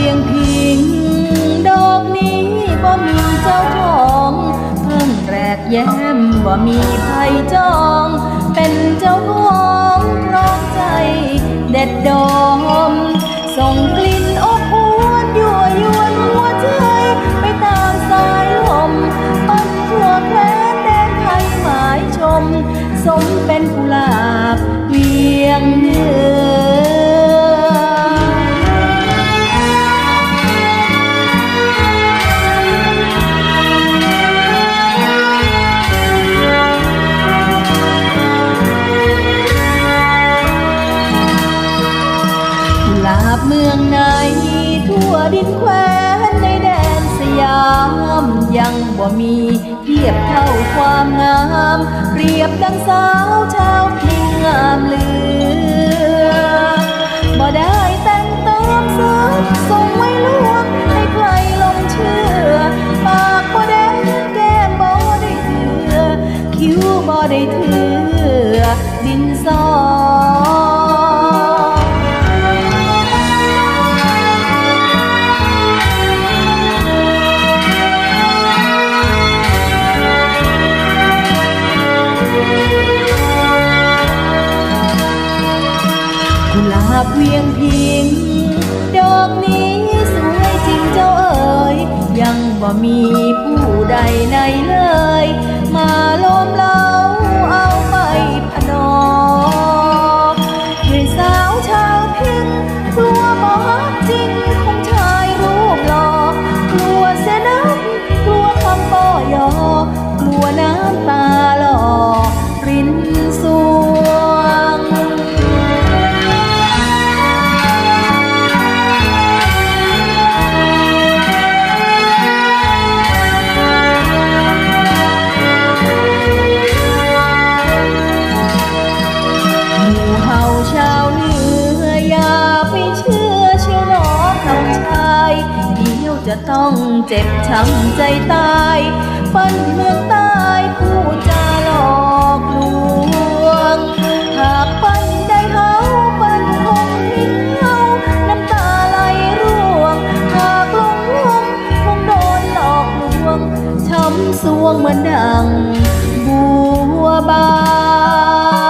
เพียงพิง ดอกนี้บ่มีเจ้าของเพิ่งแรกแย้มบ่มีใครจอง เป็นเจ้าของครองใจ เด็ดดอม ส่งกลิ่นอบอวนยั่วยวนหัวใจไปตามสายลมปันทั่วแคว้นแดนไทยหมายชม สมเป็นกุหลาบาบเมืองไหน ทั่วดินแคว้นในแดนสยาม ยังบ่มีเทียบเท่าความงาม เปรียบดังสาวชาวพิงงามเหลือบ่ได้แต่งเติมเสริมส่งไว้ลวงให้ใครหลงเชื่อ ปากบ่แดงแก้มบ่ได้เถือ คิ้วบ่ได้เถือดินสอ เวียงพิง ดอกนี้สวยจริงเจ้าเอ๋ยยังบ่มีผู้ใดในเลย มาล้มเล้าเอาไปพนอด้ยสาวชาว ต้องเจ็บช้ำใจตายปันเมืองใต้ผู้จาหลอกลวง หากปันได้เฮาปันคงทิ้งเฮาน้ำตาไหลร่วง หากหลงลวงคงโดนหลอกลวง ช้ำสวงเหมือนดังบัวบาน